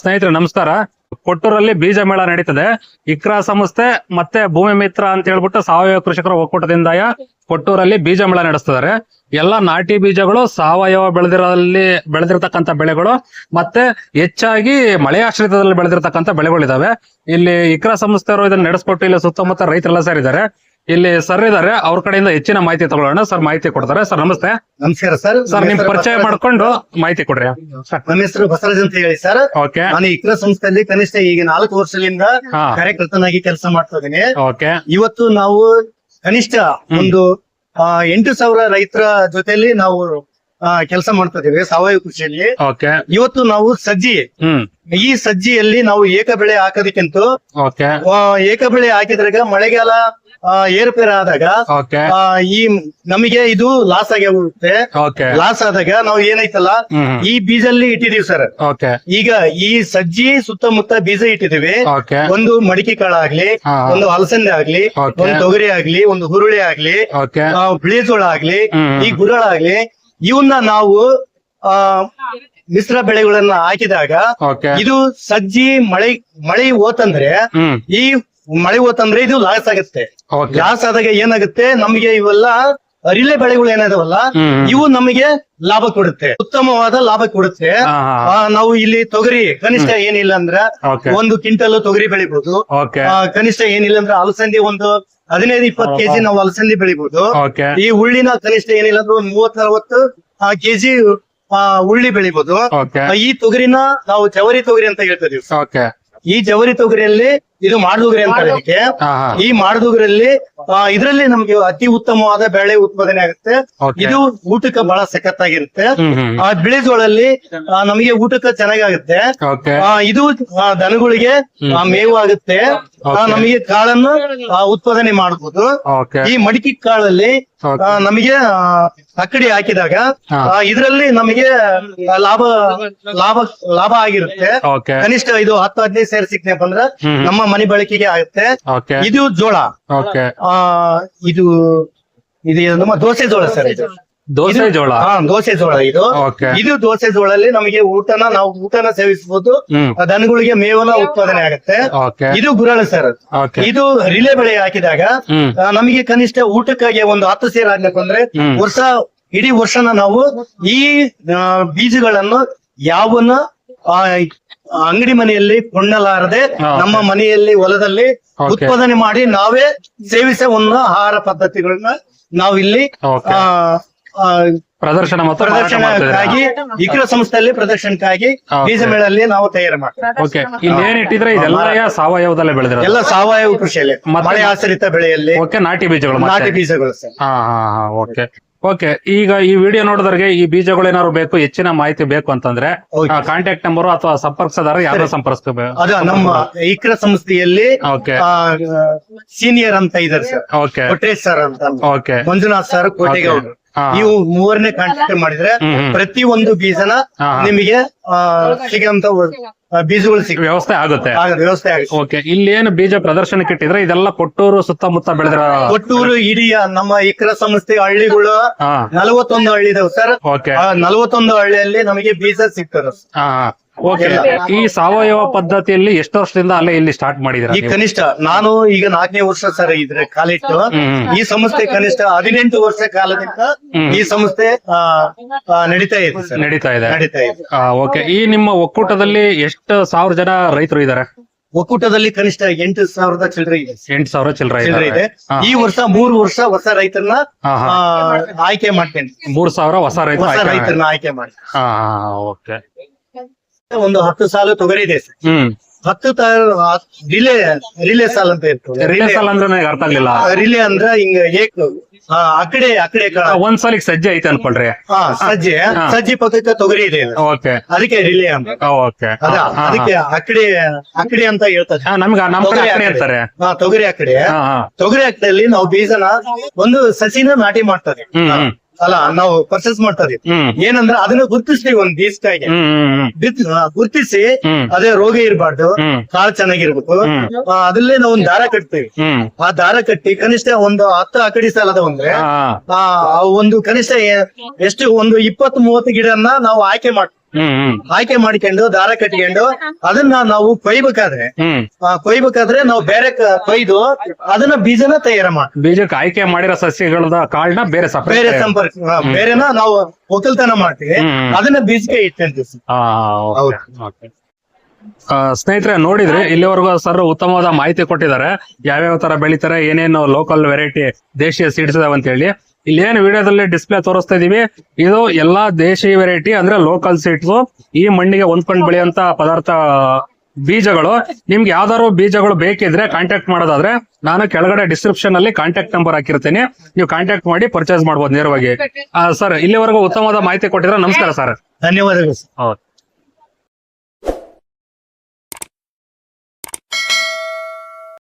ಸ್ನೇಹಿತರೆ, ನಮಸ್ಕಾರ. ಕೊಟ್ಟೂರಲ್ಲಿ ಬೀಜ ಮೇಳ ನಡೀತದೆ. ಇಕ್ರಾ ಸಂಸ್ಥೆ ಮತ್ತೆ ಭೂಮಿ ಮಿತ್ರ ಅಂತ ಹೇಳ್ಬಿಟ್ಟು ಸಾವಯವ ಕೃಷಿಕರ ಒಕ್ಕೂಟದಿಂದ ಕೊಟ್ಟೂರಲ್ಲಿ ಬೀಜ ಮೇಳ ನಡೆಸ್ತಿದ್ದಾರೆ. ಎಲ್ಲ ನಾಟಿ ಬೀಜಗಳು ಸಾವಯವ ಬೆಳೆದಿರಲ್ಲಿ ಬೆಳೆದಿರ್ತಕ್ಕಂಥ ಬೆಳೆಗಳು ಮತ್ತೆ ಹೆಚ್ಚಾಗಿ ಮಳೆ ಆಶ್ರಿತದಲ್ಲಿ ಬೆಳೆದಿರ್ತಕ್ಕಂಥ ಬೆಳೆಗಳಿದಾವೆ ಇಲ್ಲಿ ಇಕ್ರಾ ಸಂಸ್ಥೆಯವರು ಇದನ್ನ ನಡೆಸ್ಕೊಟ್ಟು ಇಲ್ಲಿ ಸುತ್ತಮುತ್ತ ರೈತರೆಲ್ಲ ಸೇರಿದ್ದಾರೆ. ಇಲ್ಲಿ ಸರ್ ಇದಾರೆ ಅವ್ರ ಕಡೆಯಿಂದ ಹೆಚ್ಚಿನ ಮಾಹಿತಿ ತಗೊಳ್ಳೋಣ. ಸರ್ ಮಾಹಿತಿ ಕೊಡ್ತಾರೆ. ಸರ್ ನಮಸ್ತೆ. ನಮಸ್ಕಾರ ಸರ್. ಸರ್ ನಿಮ್ ಪರಿಚಯ ಮಾಡ್ಕೊಂಡು ಮಾಹಿತಿ ಕೊಡ್ರಿ. ನಮ್ಮ ಹೆಸರು ಬಸವರಾಜ್ ಅಂತ ಹೇಳಿ ಸರ್. ಓಕೆ. ನಾನು ಇಕ್ರ ಸಂಸ್ಥೆಯಲ್ಲಿ ಕನಿಷ್ಠ ಈಗ ನಾಲ್ಕು ವರ್ಷದಿಂದ ಕಾರ್ಯಕರ್ತನಾಗಿ ಕೆಲಸ ಮಾಡ್ತಾ ಇದ್ದೀನಿ. ಓಕೆ. ಇವತ್ತು ನಾವು ಕನಿಷ್ಠ ಒಂದು ಎಂಟು ಸಾವಿರ ರೈತರ ಜೊತೆಯಲ್ಲಿ ನಾವು ಕೆಲಸ ಮಾಡ್ತಾ ಇದೀವಿ ಸಾವಯವ ಕೃಷಿಯಲ್ಲಿ. ಓಕೆ ಇವತ್ತು ನಾವು ಸಜ್ಜಿ. ಹ್ಮ್. ಈ ಸಜ್ಜಿಯಲ್ಲಿ ನಾವು ಏಕ ಬೆಳೆ ಹಾಕೋದಕ್ಕಿಂತ ಓಕೆ ಏಕ ಬೆಳೆ ಹಾಕಿದ್ರಾಗ ಮಳೆಗಾಲ ಏರುಪೇರು ಆದಾಗ ಆ, ಈ ನಮಗೆ ಇದು ಲಾಸ್ ಆಗಿ ಹೋಗುತ್ತೆ ಓಕೆ ಲಾಸ್ ಆದಾಗ ನಾವು ಏನೈತಲ್ಲ ಈ ಬೀಜಲ್ಲಿ ಇಟ್ಟಿದೀವಿ ಸರ್ ಓಕೆ ಈಗ ಈ ಸಜ್ಜಿ ಸುತ್ತಮುತ್ತ ಬೀಜ ಇಟ್ಟಿದೀವಿ ಓಕೆ ಒಂದು ಮಡಿಕೆ ಕಾಳ ಆಗ್ಲಿ ಹಾ. ಒಂದು ಅಲಸಂದೆ ಆಗ್ಲಿ Okay. ಒಂದು ತೊಗರಿ ಆಗ್ಲಿ ಒಂದು ಹುರುಳಿ ಆಗ್ಲಿ ಓಕೆ ಆ, ಬಿಳಿಜೋಳ ಆಗ್ಲಿ ಹ್ಮ್. ಈ ಗುರಳ ಆಗ್ಲಿ ಇವನ್ನ ನಾವು ಆ ಮಿಶ್ರ ಬೆಳೆಗಳನ್ನ ಹಾಕಿದಾಗ ಇದು ಸಜ್ಜಿ ಮಳೆ ಮಳೆ ಹೋತಂದ್ರೆ ಈ ಮಳೆ ಹೋತಂದ್ರೆ ಇದು ಲಾಸ್ ಆಗುತ್ತೆ. ಲಾಸ್ ಆದಾಗ ಏನಾಗುತ್ತೆ? ನಮ್ಗೆ ಇವೆಲ್ಲ ರಿಲೆ ಬೆಳೆಗಳು ಏನಾದವಲ್ಲ. ಇವು ನಮಗೆ ಲಾಭ ಕೊಡುತ್ತೆ. ಉತ್ತಮವಾದ ಲಾಭ ಕೊಡುತ್ತೆ. ನಾವು ಇಲ್ಲಿ ತೊಗರಿ ಕನಿಷ್ಠ ಏನಿಲ್ಲ ಅಂದ್ರ ಒಂದು ಕ್ವಿಂಟಲ್ ತೊಗರಿ ಬೆಳಿಬಹುದು ಕನಿಷ್ಠ ಏನಿಲ್ಲ ಅಂದ್ರೆ ಅಲಸಂದಿ ಒಂದು ಹದಿನೈದು ಇಪ್ಪತ್ತು ಕೆಜಿ ನಾವು ಅಲಸಂದಿ ಬೆಳಿಬಹುದು ಓಕೆ. ಈ ಹುಳ್ಳಿನ ಕನಿಷ್ಠ ಏನಿಲ್ಲ ಅಂದ್ರೆ ಒಂದು ಮೂವತ್ ನಲವತ್ತು ಕೆಜಿ ಹುಳ್ಳಿ ಬೆಳಿಬಹುದು ಓಕೆ. ಈ ತೊಗರಿನ ನಾವು ಜವರಿ ತೊಗರಿ ಅಂತ ಹೇಳ್ತಿದೀವಿ ಓಕೆ. ಈ ಜವರಿ ತೊಗರಿಯಲ್ಲಿ ಇದು ಮಾಡದೂಗ್ರಿ ಅಂತ ಅದಕ್ಕೆ ಈ ಮಾಡದೂಗ್ರಲ್ಲಿ ಇದರಲ್ಲಿ ನಮ್ಗೆ ಅತಿ ಉತ್ತಮವಾದ ಬೆಳೆ ಉತ್ಪಾದನೆ ಆಗುತ್ತೆ. ಇದು ಊಟಕ್ಕೆ ಬಹಳ ಸಖತ್ತಾಗಿರುತ್ತೆ. ಆ ಬಿಳಿಜೋಳಲ್ಲಿ ನಮಗೆ ಊಟಕ್ಕೆ ಚೆನ್ನಾಗಾಗುತ್ತೆ. ಇದು ದನಗಳಿಗೆ ಮೇವು ಆಗುತ್ತೆ. ನಮಗೆ ಕಾಳನ್ನು ಆ, ಉತ್ಪಾದನೆ ಮಾಡಬಹುದು ಈ ಮಡಿಕೆ ಕಾಳಲ್ಲಿ ಆ, ನಮಗೆ ಆ, ಅಕ್ಕಡಿ ಹಾಕಿದಾಗ. ಇದರಲ್ಲಿ ನಮಗೆ ಲಾಭ ಲಾಭ ಲಾಭ ಆಗಿರುತ್ತೆ. ಕನಿಷ್ಠ ಇದು ಹತ್ತು ಹದಿನೈದು ಸೇರ್ ಸಿಕ್ನಪ್ಪ ಅಂದ್ರೆ ನಮ್ಮ ಮನೆ ಬಳಕೆಗೆ ಆಗುತ್ತೆ. ಓಕೆ. ಇದು ಜೋಳ. ಓಕೆ. ಆ ಇದು ಇದು ನಮ್ಮ ದೋಸೆ ಜೋಳ ಸರ್ ಇದು. ದೋಸೆ ಜೋಳ? ಹಾ ದೋಸೆ ಜೋಳ ಇದು. ಇದು ದೋಸೆ ಜೋಳಲ್ಲಿ ನಮಗೆ ಊಟನ ನಾವು ಊಟನ ಸೇವಿಸಬಹುದು. ಹ್ಮ್. ಆ ದನಗಳಿಗೆ ಮೇವನ ಉತ್ಪಾದನೆ ಆಗುತ್ತೆ. ಓಕೆ. ಇದು ಗುರಳ ಸರ್ ಓಕೆ. ಇದು ರಿಲೇ ಬೆಳೆ ಹಾಕಿದಾಗ ಹ್ಮ್. ಆ, ನಮಗೆ ಕನಿಷ್ಠ ಊಟಕ್ಕಾಗಿ ಒಂದು ಹತ್ತು ಸೇರ್ ಆಗ್ಬೇಕು ಅಂದ್ರೆ ಹ್ಮ್. ವರ್ಷ ಇಡೀ ವರ್ಷನ ನಾವು ಈ ಆ, ಬೀಜಗಳನ್ನು ಯಾವನ್ನ ಆ, ಅಂಗಡಿ ಮನೆಯಲ್ಲಿ ಕೊಣ್ಣಲಾರದೆ ನಮ್ಮ ಮನೆಯಲ್ಲಿ ಹೊಲದಲ್ಲಿ ಉತ್ಪಾದನೆ ಮಾಡಿ ನಾವೇ ಸೇವಿಸ ಒಂದು ಆಹಾರ ಪದ್ಧತಿಗಳನ್ನ ನಾವು ಇಲ್ಲಿ ಆ, ಪ್ರದರ್ಶನ ಮತ್ತು ಪ್ರದರ್ಶನಕ್ಕಾಗಿ ಇಕ್ರ ಸಂಸ್ಥೆಯಲ್ಲಿ ಪ್ರದರ್ಶನಕ್ಕಾಗಿ ಬೀಜ ಮೇಳಲ್ಲಿ ನಾವು ತಯಾರು ಮಾಡ್ತೀವಿ. ಓಕೆ. ಇಲ್ಲಿ ಏನ್ ಇಟ್ಟಿದ್ರೆ ಇದೆಲ್ಲ ಸಾವಯವದಲ್ಲೇ ಬೆಳೆದಿರೋದು? ಎಲ್ಲ ಸಾವಯವ ಕೃಷಿಯಲ್ಲಿ. ಮತ್ತೆ- ಮಳೆ ಆಶ್ರಿತ ಬೆಳೆಯಲ್ಲಿ. ಓಕೆ ನಾಟಿ ಬೀಜಗಳು ನಾಟಿ ಬೀಜಗಳು ಸರ್. ಹಾ ಹಾ ಓಕೆ. ಓಕೆ ಈಗ ಈ ವಿಡಿಯೋ ನೋಡಿದ್ರಿಗೆ ಈ ಬೀಜಗಳು ಏನಾದ್ರು ಬೇಕು ಹೆಚ್ಚಿನ ಮಾಹಿತಿ ಬೇಕು ಅಂತಂದ್ರೆ. ಕಾಂಟ್ಯಾಕ್ಟ್ ನಂಬರ್ ಅಥವಾ ಸಂಪರ್ಕಿಸದಾರ ಯಾರು ಸಂಪರ್ಕಿಸಬೇಕು? ಅದು ನಮ್ಮ ಇಕ್ರ ಸಂಸ್ಥೆಯಲ್ಲಿ ಓಕೆ ಸೀನಿಯರ್ ಅಂತ ಇದಾರೆ ಸರ್. ಓಕೆ ಕೊಟ್ರೇಶ್ ಸರ್ ಅಂತ. ಓಕೆ ಮಂಜುನಾಥ್ ಸರ್ ಕೋಟೆಗೌಡರು. ನೀವು ಮೂರನೇ ಕಾಂಟ್ಯಾಕ್ಟ್ ಮಾಡಿದ್ರೆ. ಪ್ರತಿ ಒಂದು ಬೀಜನ. ನಿಮಗೆ ಆ, ಸಿಗಂತ ಬೀಜಗಳು ಸಿಗ ವ್ಯವಸ್ಥೆ ಆಗುತ್ತೆ. ವ್ಯವಸ್ಥೆ ಆಗುತ್ತೆ. ಓಕೆ ಇಲ್ಲಿ ಏನು ಬೀಜ ಪ್ರದರ್ಶನಕ್ಕೆ ಇಟ್ಟಿದ್ರೆ ಇದೆಲ್ಲ ಕೊಟ್ಟೂರು ಸುತ್ತಮುತ್ತ ಬೆಳೆದ್ರ ಕೊಟ್ಟೂರು ಇಡೀ ನಮ್ಮ ಇಕ್ರ ಸಂಸ್ಥೆ ಹಳ್ಳಿಗಳು ನಲವತ್ತೊಂದು ಹಳ್ಳಿ ಇದಾವೆ ಸರ್. ಓಕೆ. ಆ ನಲವತ್ತೊಂದು ಹಳ್ಳಿಯಲ್ಲಿ ನಮಗೆ ಬೀಜ ಸಿಗ್ತದೆ. ಓಕೆ. ಈ ಸಾವಯವ ಪದ್ಧತಿಯಲ್ಲಿ ಎಷ್ಟು ವರ್ಷದಿಂದ ಅಲ್ಲೇ ಇಲ್ಲಿ ಸ್ಟಾರ್ಟ್ ಮಾಡಿದ್ರೆ ಈ ಕನಿಷ್ಠ ನಾನು ಈಗ ನಾಲ್ಕನೇ ವರ್ಷ ಸರ್ ಇದ್ರೆ ಕಾಲಿಟ್ಟು. ಈ ಸಂಸ್ಥೆ ಕನಿಷ್ಠ ಹದಿನೆಂಟು ವರ್ಷ ಕಾಲದಿಂದ ಈ ಸಂಸ್ಥೆ ನಡೀತಾ ಇದೆ ಸರ್. ನಡೀತಾ ಇದೆ. ನಡೀತಾ ಇದೆ. ಓಕೆ. ಈ ನಿಮ್ಮ ಒಕ್ಕೂಟದಲ್ಲಿ ಎಷ್ಟು ಸಾವಿರ ಜನ ರೈತರು ಇದ್ದಾರೆ? ಒಕ್ಕೂಟದಲ್ಲಿ ಕನಿಷ್ಠ ಎಂಟು ಸಾವಿರದ ಚಿಲ್ಲರೆ ಇದೆ ಎಂಟು ಸಾವಿರ ಚಿಲ್ಲರೆ ಇದೆ. ಈ ವರ್ಷ ಮೂರು ವರ್ಷ ಹೊಸ ರೈತರನ್ನ ಆಯ್ಕೆ ಮಾಡ್ತೇನೆ. ಮೂರು ಸಾವಿರ ಹೊಸ ರೈತರ ಆಯ್ಕೆ ಮಾಡಿ- ರೈತರನ್ನ ಆಯ್ಕೆ ಮಾಡಿ ಓಕೆ. ಒಂದು ಹತ್ತು ಸಾಲು ತೊಗರಿ ಇದೆ. ಸರ್ ಹ್ಮ್. ಹತ್ತು ರಿಲೇ ರಿಲೇ ಸಾಲ್ ಅಂತ ಇರ್ತದೆ. ರಿಲೇ ಸಾಲ ಅಂದ್ರೆ ನನಗೆ ಅರ್ಥ ಆಗ್ಲಿಲ್ಲ. ರಿಲೇ ಅಂದ್ರ ಹಿಂಗ ಏಕ್ ಆ, ಕಾಳ ಒಂದ್ ಸಲಿಗೆ ಸಜ್ಜೆ ಐತೆ ಅನ್ಕೊಳ್ರಿ. ಹಾ ಸಜ್ಜೆ ಹಾ. ಸಜ್ಜಿ ಪಕ್ಕಕ್ಕೆ ತೊಗರಿ ಇದೆ ಇದು. ಓಕೆ. ಅದಕ್ಕೆ ರಿಲೇ ಅಂತ. ಓಕೆ. ಅದ ಅದಕ್ಕೆ ಅಕಡೆ ಅಕಡೆ ಅಂತ ಹೇಳ್ತಾರೆ. ನಮ್ಗ ನಮ್ ಕಡೆ ತೊಗರಿ ಆ ಕಡೆ ಅಕಡೆ. ಇರ್ತಾರೆ ಹಾ ತೊಗರಿ ಅಕಡೆ. ಹಾ ಹಾ. ತೊಗರಿ ಅಕಡೆಯಲ್ಲಿ ನಾವು ಬೀಜನ ಒಂದು ಸಸಿನ ನಾಟಿ ಮಾಡ್ತಾರೆ. ಹ್ಮ್ ಹ್ಮ್. ಅಲ್ಲ ನಾವು ಪರ್ಚೇಸ್ ಮಾಡ್ತಾರೆ. ಹ್ಮ್. ಏನಂದ್ರೆ ಅದನ್ನ ಗುರ್ತಿಸ್ತೀವಿ ಒಂದ್ ಆ, ಗುರ್ತಿಸಿ ಅದೇ ರೋಗ ಇರಬಾರ್ದು ಕಾಳು ಚೆನ್ನಾಗಿರ್ಬೇಕು. ಅದಲ್ಲೇ ನಾವು ಒಂದ್ ದಾರ ಕಟ್ತೀವಿ. ಆ ದಾರ ಕಟ್ಟಿ ಕನಿಷ್ಠ ಒಂದು ಹತ್ತು ಅಕಡಿ ಸಾಲದ ಅಂದ್ರೆ ಆ ಒಂದು ಕನಿಷ್ಠ ಎಷ್ಟು ಒಂದು ಇಪ್ಪತ್ತು ಮೂವತ್ತು ಗಿಡನ್ನ ನಾವು ಆಯ್ಕೆ ಮಾಡ್ತೀವಿ ಆಯ್ಕೆ ಮಾಡಿಕೊಂಡು ದಾರ ಕಟ್ಕೊಂಡು ಅದನ್ನ ನಾವು ಕೊಯ್ಬೇಕಾದ್ರೆ ಆ, ಕೊಯ್ಬೇಕಾದ್ರೆ ನಾವು ಬೇರೆ ಕ- ಕೊಯ್ದು ಅದನ್ನ ಬೀಜನ ತಯಾರ ಮಾಡಿ ಬೀಜಕ್ಕೆ ಆಯ್ಕೆ ಮಾಡಿರೋ ಸಸ್ಯಗಳದ ಕಾಳನ್ನ ಬೇರೆ ಬೇರೆ ಸಪರೇಟ್ ಸಂಪರ್ಕ ಆ, ಬೇರೆನ ನಾವು ಒಕ್ಕಲ್ತನ ಮಾಡ್ತೀವಿ. ಹ್ಮ್. ಅದನ್ನ ಬೀಜಕ್ಕೆ ಇಟ್ಕೊಂತೀವಿ ಸರ್. ಹೌದು. ಸ್ನೇಹಿತರೆ ನೋಡಿದ್ರೆ ಇಲ್ಲಿವರೆಗೂ ಸರ್ ಉತ್ತಮವಾದ ಮಾಹಿತಿ ಕೊಟ್ಟಿದ್ದಾರೆ. ಯಾವ್ಯಾವ ತರ ಬೆಳಿತಾರೆ ಏನೇನು ಲೋಕಲ್ ವೆರೈಟಿ ದೇಶೀಯ ಸೀಡ್ಸ್ ಅಂತ ಹೇಳಿ. ಇಲ್ಲಿ ಏನು ವಿಡಿಯೋದಲ್ಲಿ ಡಿಸ್ಪ್ಲೇ ತೋರಿಸ್ತಾ ಇದೀವಿ. ಇದು ಎಲ್ಲಾ ದೇಶಿ ವೆರೈಟಿ ಅಂದ್ರೆ ಲೋಕಲ್ ಸೀಟ್ಸ್ ಈ ಮಣ್ಣಿಗೆ ಹೊಂದ್ಕೊಂಡು ಬೆಳೆಯುವಂತ ಪದಾರ್ಥ ಬೀಜಗಳು. ನಿಮ್ಗೆ ಯಾವ್ದಾದ್ರು ಬೀಜಗಳು ಬೇಕಿದ್ರೆ ಕಾಂಟ್ಯಾಕ್ಟ್ ಮಾಡೋದಾದ್ರೆ ನಾನು ಕೆಳಗಡೆ ಡಿಸ್ಕ್ರಿಪ್ಷನ್ ಅಲ್ಲಿ ಕಾಂಟ್ಯಾಕ್ಟ್ ನಂಬರ್ ಹಾಕಿರ್ತೀನಿ. ನೀವು ಕಾಂಟ್ಯಾಕ್ಟ್ ಮಾಡಿ ಪರ್ಚೇಸ್ ಮಾಡ್ಬೋದು ನೇರವಾಗಿ. ಸರ್ ಇಲ್ಲಿವರೆಗೂ ಉತ್ತಮವಾದ ಮಾಹಿತಿ ಕೊಟ್ಟಿದ್ರೆ ನಮಸ್ಕಾರ ಸರ್ ಧನ್ಯವಾದಗಳು